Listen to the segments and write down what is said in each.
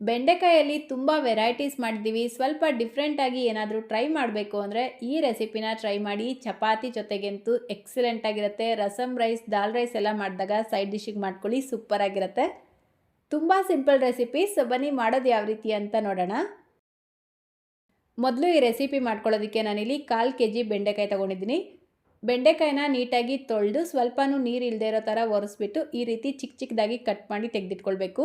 ಬೆಂಡೆಕಾಯಲ್ಲಿ ತುಂಬ ವೆರೈಟೀಸ್ ಮಾಡಿದ್ದೀವಿ ಸ್ವಲ್ಪ ಡಿಫ್ರೆಂಟಾಗಿ ಏನಾದರೂ ಟ್ರೈ ಮಾಡಬೇಕು ಅಂದರೆ ಈ ರೆಸಿಪಿನ ಟ್ರೈ ಮಾಡಿ. ಚಪಾತಿ ಜೊತೆಗಂತೂ ಎಕ್ಸಲೆಂಟ್ ಆಗಿರುತ್ತೆ. ರಸಮ್ ರೈಸ್ ದಾಲ್ ರೈಸ್ ಎಲ್ಲ ಮಾಡಿದಾಗ ಸೈಡ್ ಡಿಶ್ಶಿಗೆ ಮಾಡ್ಕೊಳ್ಳಿ ಸೂಪರ್ ಆಗಿರುತ್ತೆ. ತುಂಬ ಸಿಂಪಲ್ ರೆಸಿಪಿ ಸೊ ಬನ್ನಿ ಮಾಡೋದು ಯಾವ ರೀತಿ ಅಂತ ನೋಡೋಣ. ಮೊದಲು ಈ ರೆಸಿಪಿ ಮಾಡ್ಕೊಳ್ಳೋದಕ್ಕೆ ನಾನಿಲ್ಲಿ ಕಾಲು ಕೆ ಜಿ ಬೆಂಡೆಕಾಯಿ ತೊಗೊಂಡಿದ್ದೀನಿ. ಬೆಂಡೆಕಾಯಿನ ನೀಟಾಗಿ ತೊಳೆದು ಸ್ವಲ್ಪನೂ ನೀರು ಇಲ್ಲದೆ ಇರೋ ಥರ ಒರೆಸ್ಬಿಟ್ಟು ಈ ರೀತಿ ಚಿಕ್ಕ ಚಿಕ್ಕದಾಗಿ ಕಟ್ ಮಾಡಿ ತೆಗೆದಿಟ್ಕೊಳ್ಬೇಕು.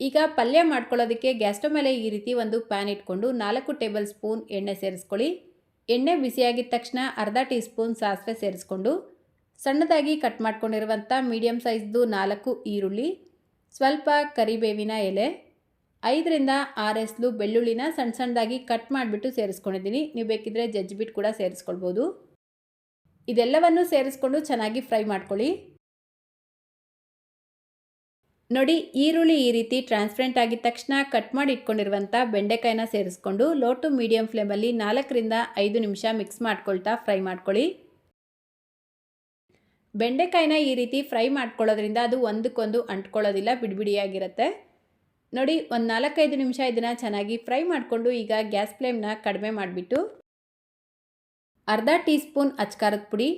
ಈಗ ಪಲ್ಯ ಮಾಡ್ಕೊಳ್ಳೋದಕ್ಕೆ ಗ್ಯಾಸ್ ಸ್ಟವ್ ಮೇಲೆ ಈ ರೀತಿ ಒಂದು ಪ್ಯಾನ್ ಇಟ್ಕೊಂಡು ನಾಲ್ಕು ಟೇಬಲ್ ಸ್ಪೂನ್ ಎಣ್ಣೆ ಸೇರಿಸ್ಕೊಳ್ಳಿ. ಎಣ್ಣೆ ಬಿಸಿಯಾಗಿದ ತಕ್ಷಣ ಅರ್ಧ ಟೀ ಸ್ಪೂನ್ ಸಾಸಿವೆ ಸೇರಿಸ್ಕೊಂಡು ಸಣ್ಣದಾಗಿ ಕಟ್ ಮಾಡ್ಕೊಂಡಿರುವಂಥ ಮೀಡಿಯಮ್ ಸೈಜ್ದು ನಾಲ್ಕು ಈರುಳ್ಳಿ, ಸ್ವಲ್ಪ ಕರಿಬೇವಿನ ಎಲೆ, ಐದರಿಂದ ಆರು ಎಸ್ಲು ಬೆಳ್ಳುಳ್ಳಿನ ಸಣ್ಣ ಸಣ್ಣದಾಗಿ ಕಟ್ ಮಾಡಿಬಿಟ್ಟು ಸೇರಿಸ್ಕೊಂಡಿದ್ದೀನಿ. ನೀವು ಬೇಕಿದ್ರೆ ಜಜ್ಜಿಬಿಟ್ಟು ಕೂಡ ಸೇರಿಸ್ಕೊಳ್ಬೋದು. ಇದೆಲ್ಲವನ್ನು ಸೇರಿಸ್ಕೊಂಡು ಚೆನ್ನಾಗಿ ಫ್ರೈ ಮಾಡ್ಕೊಳ್ಳಿ. ನೋಡಿ, ಈರುಳ್ಳಿ ಈ ರೀತಿ ಟ್ರಾನ್ಸ್ಪರೆಂಟ್ ಆಗಿದ ತಕ್ಷಣ ಕಟ್ ಮಾಡಿ ಇಟ್ಕೊಂಡಿರುವಂಥ ಬೆಂಡೆಕಾಯಿನ ಸೇರಿಸ್ಕೊಂಡು ಲೋ ಟು ಮೀಡಿಯಂ ಫ್ಲೇಮಲ್ಲಿ ನಾಲ್ಕರಿಂದ ಐದು ನಿಮಿಷ ಮಿಕ್ಸ್ ಮಾಡ್ಕೊಳ್ತಾ ಫ್ರೈ ಮಾಡ್ಕೊಳ್ಳಿ. ಬೆಂಡೆಕಾಯಿನ ಈ ರೀತಿ ಫ್ರೈ ಮಾಡ್ಕೊಳ್ಳೋದ್ರಿಂದ ಅದು ಒಂದಕ್ಕೊಂದು ಅಂಟ್ಕೊಳ್ಳೋದಿಲ್ಲ, ಬಿಡಿಬಿಡಿಯಾಗಿರುತ್ತೆ. ನೋಡಿ, ಒಂದು ನಾಲ್ಕೈದು ನಿಮಿಷ ಇದನ್ನು ಚೆನ್ನಾಗಿ ಫ್ರೈ ಮಾಡಿಕೊಂಡು ಈಗ ಗ್ಯಾಸ್ ಫ್ಲೇಮ್ನ ಕಡಿಮೆ ಮಾಡಿಬಿಟ್ಟು ಅರ್ಧ ಟೀ ಸ್ಪೂನ್ ಅಚ್ಕಾರದ ಪುಡಿ,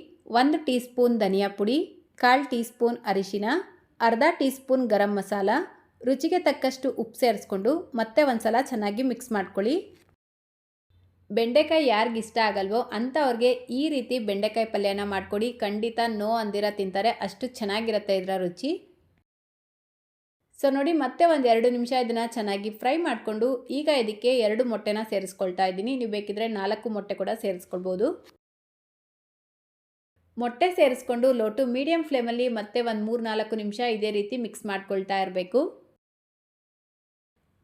ಒಂದು ಟೀ ಸ್ಪೂನ್ ಧನಿಯಾ ಪುಡಿ, ಕಾಲು ಟೀ ಸ್ಪೂನ್ ಅರಿಶಿನ ಅರ್ಧ ಟೀ ಸ್ಪೂನ್ ಗರಂ ಮಸಾಲ, ರುಚಿಗೆ ತಕ್ಕಷ್ಟು ಉಪ್ಪು ಸೇರಿಸ್ಕೊಂಡು ಮತ್ತೆ ಒಂದು ಸಲ ಚೆನ್ನಾಗಿ ಮಿಕ್ಸ್ ಮಾಡ್ಕೊಳ್ಳಿ. ಬೆಂಡೆಕಾಯಿ ಯಾರಿಗೆ ಇಷ್ಟ ಆಗಲ್ವೋ ಅಂಥವ್ರಿಗೆ ಈ ರೀತಿ ಬೆಂಡೆಕಾಯಿ ಪಲ್ಯನ ಮಾಡಿಕೊಡಿ. ಖಂಡಿತ ನೋ ಅಂದಿರ ತಿಂತಾರೆ, ಅಷ್ಟು ಚೆನ್ನಾಗಿರುತ್ತೆ ಇದರ ರುಚಿ. ಸೊ, ನೋಡಿ, ಮತ್ತೆ ಒಂದು ಎರಡು ನಿಮಿಷ ಇದನ್ನು ಚೆನ್ನಾಗಿ ಫ್ರೈ ಮಾಡಿಕೊಂಡು ಈಗ ಇದಕ್ಕೆ ಎರಡು ಮೊಟ್ಟೆನ ಸೇರಿಸ್ಕೊಳ್ತಾ ಇದ್ದೀನಿ. ನೀವು ಬೇಕಿದ್ರೆ ನಾಲ್ಕು ಮೊಟ್ಟೆ ಕೂಡ ಸೇರಿಸ್ಕೊಳ್ಬೋದು. ಮೊಟ್ಟೆ ಸೇರಿಸ್ಕೊಂಡು ಲೋಟು ಮೀಡಿಯಂ ಫ್ಲೇಮಲ್ಲಿ ಮತ್ತೆ ಒಂದು ಮೂರು ನಾಲ್ಕು ನಿಮಿಷ ಇದೇ ರೀತಿ ಮಿಕ್ಸ್ ಮಾಡ್ಕೊಳ್ತಾ ಇರಬೇಕು.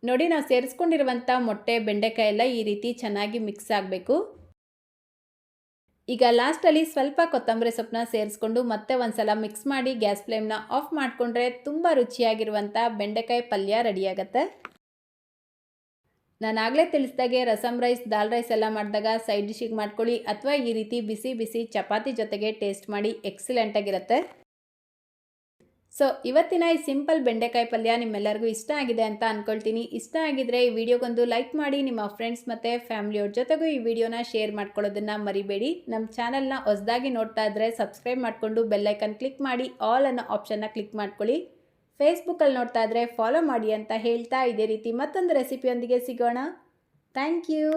ನೋಡಿ, ನಾವು ಸೇರಿಸ್ಕೊಂಡಿರುವಂಥ ಮೊಟ್ಟೆ ಬೆಂಡೆಕಾಯಿ ಎಲ್ಲ ಈ ರೀತಿ ಚೆನ್ನಾಗಿ ಮಿಕ್ಸ್ ಆಗಬೇಕು. ಈಗ ಲಾಸ್ಟಲ್ಲಿ ಸ್ವಲ್ಪ ಕೊತ್ತಂಬರಿ ಸೊಪ್ಪನ್ನ ಸೇರಿಸ್ಕೊಂಡು ಮತ್ತೆ ಒಂದು ಸಲ ಮಿಕ್ಸ್ ಮಾಡಿ ಗ್ಯಾಸ್ ಫ್ಲೇಮ್ನ ಆಫ್ ಮಾಡಿಕೊಂಡ್ರೆ ತುಂಬ ರುಚಿಯಾಗಿರುವಂಥ ಬೆಂಡೆಕಾಯಿ ಪಲ್ಯ ರೆಡಿಯಾಗತ್ತೆ ನಾನು ಆಗಲೇ ತಿಳಿಸ್ದಾಗೆ ರಸಮ್ ರೈಸ್, ದಾಲ್ ರೈಸ್ ಎಲ್ಲ ಮಾಡಿದಾಗ ಸೈಡ್ ಡಿಶಿಗೆ ಮಾಡ್ಕೊಳ್ಳಿ ಅಥವಾ ಈ ರೀತಿ ಬಿಸಿ ಬಿಸಿ ಚಪಾತಿ ಜೊತೆಗೆ ಟೇಸ್ಟ್ ಮಾಡಿ ಎಕ್ಸಲೆಂಟಾಗಿರುತ್ತೆ ಸೊ, ಇವತ್ತಿನ ಈ ಸಿಂಪಲ್ ಬೆಂಡೆಕಾಯಿ ಪಲ್ಯ ನಿಮ್ಮೆಲ್ಲರಿಗೂ ಇಷ್ಟ ಆಗಿದೆ ಅಂತ ಅಂದ್ಕೊಳ್ತೀನಿ ಇಷ್ಟ ಆಗಿದ್ರೆ ಈ ವಿಡಿಯೋಗೊಂದು ಲೈಕ್ ಮಾಡಿ, ನಿಮ್ಮ ಫ್ರೆಂಡ್ಸ್ ಮತ್ತು ಫ್ಯಾಮಿಲಿಯವ್ರ ಜೊತೆಗೂ ಈ ವಿಡಿಯೋನ ಶೇರ್ ಮಾಡ್ಕೊಳ್ಳೋದನ್ನು ಮರಿಬೇಡಿ. ನಮ್ಮ ಚಾನಲ್ನ ಹೊಸದಾಗಿ ನೋಡ್ತಾ ಇದ್ರೆ ಸಬ್ಸ್ಕ್ರೈಬ್ ಮಾಡಿಕೊಂಡು ಬೆಲ್ಲೈಕನ್ ಕ್ಲಿಕ್ ಮಾಡಿ, ಆಲ್ ಅನ್ನೋ ಆಪ್ಷನ್ನ ಕ್ಲಿಕ್ ಮಾಡ್ಕೊಳ್ಳಿ. ಫೇಸ್ಬುಕ್ಕಲ್ಲಿ ನೋಡ್ತಾ ಇದ್ದರೆ ಫಾಲೋ ಮಾಡಿ ಅಂತ ಹೇಳ್ತಾ ಇದೇ ರೀತಿ ಮತ್ತೊಂದು ರೆಸಿಪಿಯೊಂದಿಗೆ ಸಿಗೋಣ. Thank you